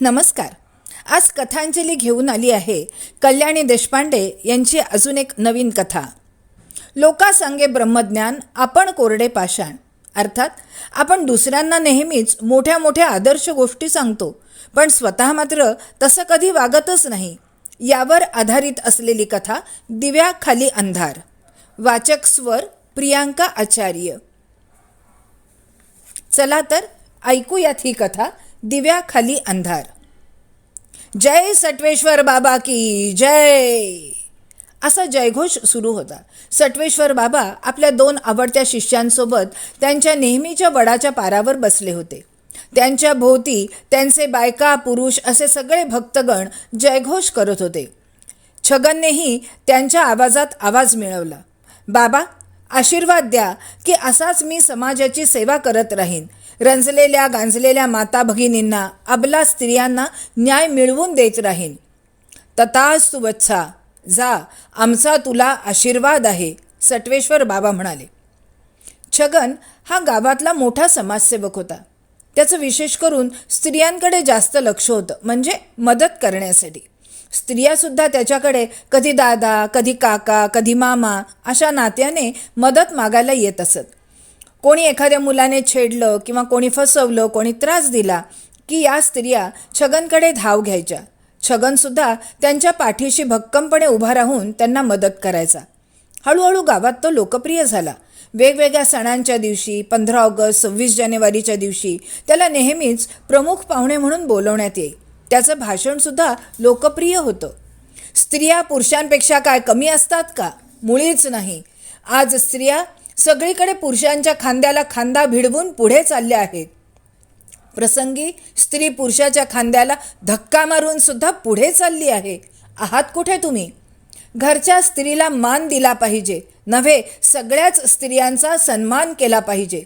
नमस्कार. आज कथांजली घेऊन आली आहे कल्याणी देशपांडे यांची अजून एक नवीन कथा. लोका सांगे ब्रह्मज्ञान आपण कोरडे पाषाण. अर्थात आपण दुसऱ्यांना नेहमीच मोठ्या मोठ्या आदर्श गोष्टी सांगतो पण स्वतः मात्र तसं कधी वागतच नाही. यावर आधारित असलेली कथा दिव्याखाली अंधार. वाचक स्वर प्रियांका आचार्य. चला तर ऐकूयात ही कथा दिव्याखाली अंधार. जय सटवेश्वर बाबा की जय. असा जयघोष सुरू होता. सटवेश्वर बाबा आपल्या दोन आवडत्या शिष्यांसोबत त्यांच्या नेहमीच्या वडाच्या पारावर बसले होते. त्यांच्या भोवती त्यांचे बायका पुरुष असे सगळे भक्तगण जयघोष करत होते. छगननेही त्यांच्या आवाजात आवाज मिळवला. बाबा आशीर्वाद द्या की असाच मी समाजाची सेवा करत राहीन. रंजलेल्या गांजलेल्या माता भगिनींना अबला स्त्रियांना न्याय मिळवून देत राहीन. तथास्तु वत्सा जा आमचा तुला आशीर्वाद आहे सटवेश्वर बाबा म्हणाले. छगन हा गावातला मोठा समाजसेवक होता. त्याचं विशेष करून स्त्रियांकडे जास्त लक्ष होतं म्हणजे मदत करण्यासाठी. स्त्रियासुद्धा त्याच्याकडे कधी दादा कधी काका कधी मामा अशा नात्याने मदत मागायला येत असत. कोणी एखाद्या मुलाने छेडलं किंवा कोणी फसवलं कोणी त्रास दिला की या स्त्रिया छगनकडे धाव घ्यायच्या. छगनसुद्धा त्यांच्या पाठीशी भक्कमपणे उभा राहून त्यांना मदत करायचा. हळूहळू गावात तो लोकप्रिय झाला. वेगवेगळ्या सणांच्या दिवशी पंधरा ऑगस्ट सव्वीस जानेवारीच्या दिवशी त्याला नेहमीच प्रमुख पाहुणे म्हणून बोलवण्यात येई. त्याचं भाषणसुद्धा लोकप्रिय होतं. स्त्रिया पुरुषांपेक्षा काय कमी असतात का? मुळीच नाही. आज स्त्रिया सगळीकडे पुरुषांच्या खांद्याला खांदा भिडवून पुढे चालले आहेत. प्रसंगी स्त्री पुरुषाच्या खांद्याला धक्का मारून सुद्धा पुढे चालली आहे. आहात कुठे तुम्ही? घरच्या स्त्रीला मान दिला पाहिजे. नव्हे सगळ्याच स्त्रियांचा सन्मान केला पाहिजे.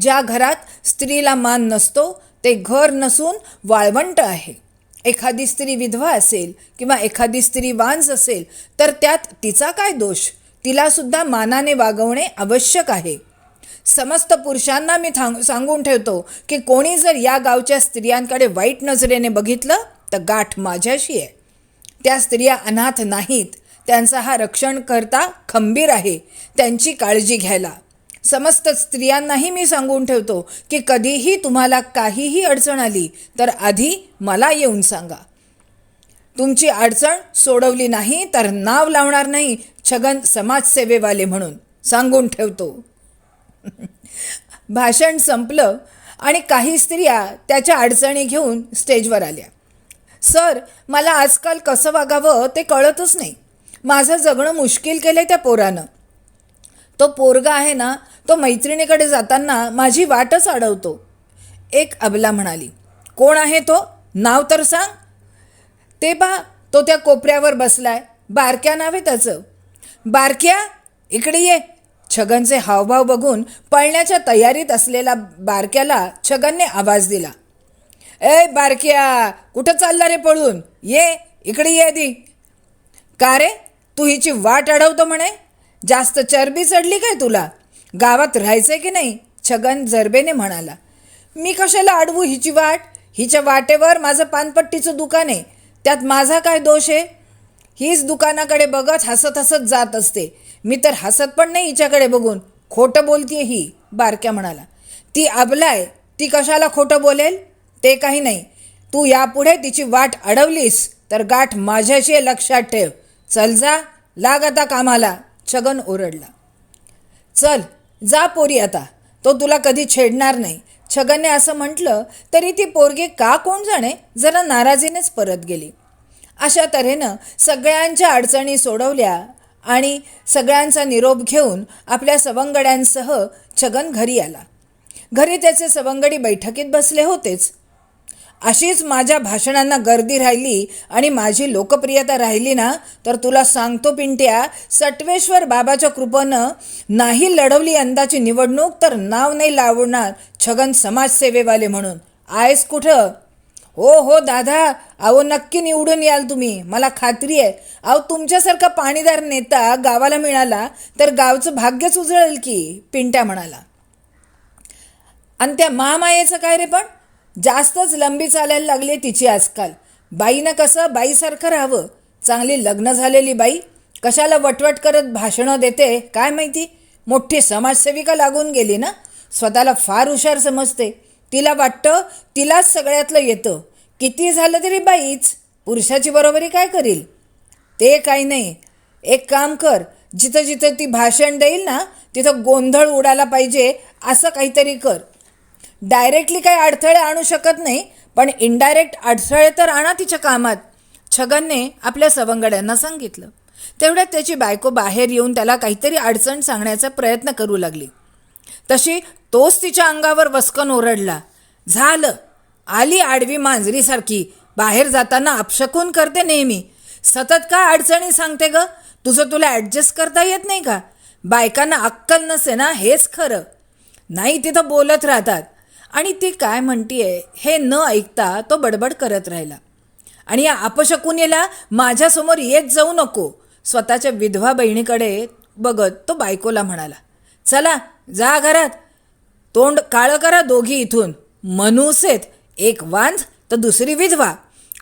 ज्या घरात स्त्रीला मान नसतो ते घर नसून वाळवंट आहे. एखादी स्त्री विधवा असेल किंवा एखादी स्त्री वांज असेल तर त्यात तिचा काय दोष? तिलासुद्धा मानाने वागवणे आवश्यक आहे. समस्त पुरुषांना मी थांग सांगून ठेवतो की कोणी जर या गावच्या स्त्रियांकडे वाईट नजरेने बघितलं तर गाठ माझ्याशी आहे. त्या स्त्रिया अनाथ नाहीत. त्यांचा हा रक्षण करता खंबीर आहे. त्यांची काळजी घ्यायला. समस्त स्त्रियांनाही मी सांगून ठेवतो की कधीही तुम्हाला काहीही अडचण आली तर आधी मला येऊन सांगा. तुमची अडचण सोडवली नाही तर नाव लावणार नाही छगन समाजसेवेवाले म्हणून सांगून ठेवतो. भाषण संपलं आणि काही स्त्रिया त्याच्या अडचणी घेऊन स्टेजवर आल्या. सर मला आजकाल कसं वागावं ते कळतच नाही. माझं जगणं मुश्किल केलं त्या पोरानं. तो पोरगा आहे ना तो मैत्रिणीकडे जाताना माझी वाटच अडवतो एक अबला म्हणाली कोण आहे तो? नाव तर सांग. ते पहा तो त्या कोपऱ्यावर बसलाय. बारक्या नाव आहे त्याचं. बारक्या इकडे ये. छगनचे हावभाव बघून पळण्याच्या तयारीत असलेला बारक्याला छगनने आवाज दिला. ए बारक्या कुठं चालला रे पळून? ये इकडे ये दी का रे? तू हिची वाट अडवतो म्हणे? जास्त चरबी चढली काय तुला? गावात राहायचंय की नाही? छगन जरबेने म्हणाला. मी कशाला अडवू हिची वाट? हिच्या वाटेवर माझं पानपट्टीचं दुकान आहे. त्यात माझा काय दोष आहे? हीच दुकानाकडे बघत हसत हसत जात असते. मी तर हसत पण नाही हिच्याकडे बघून. खोटं बोलतीये ही बारक्या म्हणाला. ती अबलाय ती कशाला खोटं बोलेल? ते काही नाही. तू यापुढे तिची वाट अडवलीस तर गाठ माझ्याशी लक्षात ठेव. चल जा लाग आता कामाला. छगन ओरडला. चल जा पोरी आता. तो तुला कधी छेडणार नाही. छगनने असं म्हटलं तरी ती पोरगी का कोण जाणे? जरा नाराजीनेच परत गेली. अशा तऱ्हेनं सगळ्यांच्या अडचणी सोडवल्या आणि सगळ्यांचा निरोप घेऊन आपल्या सवंगड्यांसह छगन घरी आला. घरी त्याचे सवंगडी बैठकीत बसले होतेच. अशीच माझ्या भाषणांना गर्दी राहिली आणि माझी लोकप्रियता राहिली ना तर तुला सांगतो पिंट्या सटवेश्वर बाबाच्या कृपेनं नाही लढवली यंदाची निवडणूक तर नाव नाही लावणार छगन समाजसेवेवाले म्हणून. आहेस कुठं? हो हो दादा. अहो नक्की निवडून याल तुम्ही. मला खात्री आहे. अहो तुमच्यासारखा पाणीदार नेता गावाला मिळाला तर गावचं भाग्यच उजळेल की पिंट्या म्हणाला. आणि त्या महामायेचं काय रे पण? जास्तच लंबी चालायला लागली तिची आजकाल. बाईनं कसं बाईसारखं राहावं? चांगली लग्न झालेली बाई. कशाला वटवट करत भाषणं देते? काय माहिती? मोठी समाजसेविका लागून गेली ना? स्वतःला फार हुशार समजते. तिला वाटतं तिलाच सगळ्यातलं येतं. किती झालं तरी बाईच पुरुषाची बरोबरी काय करील? ते काही नाही. एक काम कर जिथं जिथं ती भाषण देईल ना तिथं गोंधळ उडाला पाहिजे असं काहीतरी कर. डायरेक्टली काही अडथळे आणू शकत नाही पण इनडायरेक्ट अडथळे तर आणा तिच्या कामात. छगनने आपल्या सवंगड्यांना सांगितलं. तेवढ्यात त्याची बायको बाहेर येऊन त्याला काहीतरी अडचण सांगण्याचा प्रयत्न करू लागली. तशी तोच तिच्या अंगावर वस्कन ओरडला. झालं. आली आडवी मांजरीसारखी. बाहेर जाताना अपशकून करते नेहमी. सतत का अडचणी सांगते ग? तुझं तुला ॲडजस्ट करता येत नाही का? बायकांना अक्कल नसे ना हेच खरं. नाही तिथं बोलत राहतात. आणि ती काय म्हणतीये हे न ऐकता तो बडबड करत राहिला. आणि या अपशकुनीला माझ्यासमोर येत जाऊ नको. स्वतःच्या विधवा बहिणीकडे बघत तो बायकोला म्हणाला चला जा घरात. तोंड काळं करा दोघी इथून. मनुसेत एक वांझ तर दुसरी विधवा.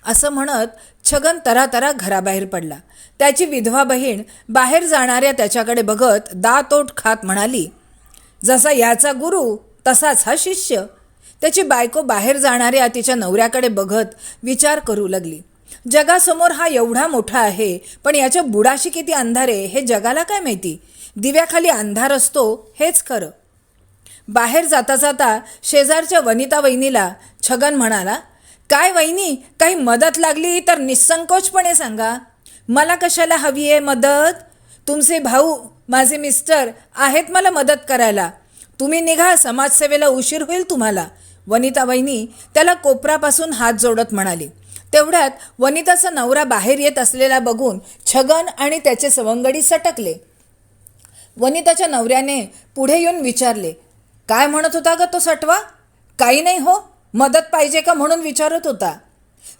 असं म्हणत छगन तरातरा घराबाहेर पडला. त्याची विधवा बहीण बाहेर जाणाऱ्या त्याच्याकडे बघत दातोट खात म्हणाली जसा याचा गुरु तसाच हा शिष्य. त्याची बायको बाहेर जाणाऱ्या तिच्या नवऱ्याकडे बघत विचार करू लागली. जगासमोर हा एवढा मोठा आहे पण याच्या बुडाशी किती अंधारे हे जगाला काय माहिती? दिव्याखाली अंधार असतो हेच खरं. बाहेर जाता जाता शेजारच्या वनिता वहिनीला छगन म्हणाला काय वहिनी काही मदत लागली तर निसंकोचपणे सांगा. मला कशाला हवी आहे मदत? तुमचे भाऊ माझे मिस्टर आहेत मला मदत करायला. तुम्ही निघा समाजसेवेला उशीर होईल तुम्हाला. वनिता वहिनी त्याला कोपरापासून हात जोडत म्हणाली. तेवढ्यात वनिताचा नवरा बाहेर येत असलेला बघून छगन आणि त्याचे सवंगडी सटकले. वनिताच्या नवऱ्याने पुढे येऊन विचारले काय म्हणत होता ग तो सटवा? काही नाही हो मदत पाहिजे का म्हणून विचारत होता.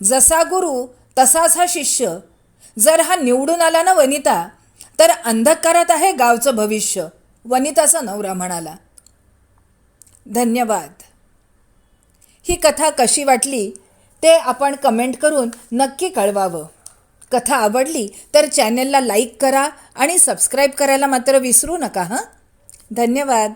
जसा गुरु तसाच हा शिष्य. जर हा निवडून आला ना वनिता तर अंधकारात आहे गावचं भविष्य वनिताचा नवरा म्हणाला. धन्यवाद. ही कथा कशी वाटली ते आपण कमेंट करून नक्की कळवावं. कथा आवडली तर चॅनलला लाईक करा आणि सबस्क्राईब करायला मात्र विसरू नका हां? धन्यवाद.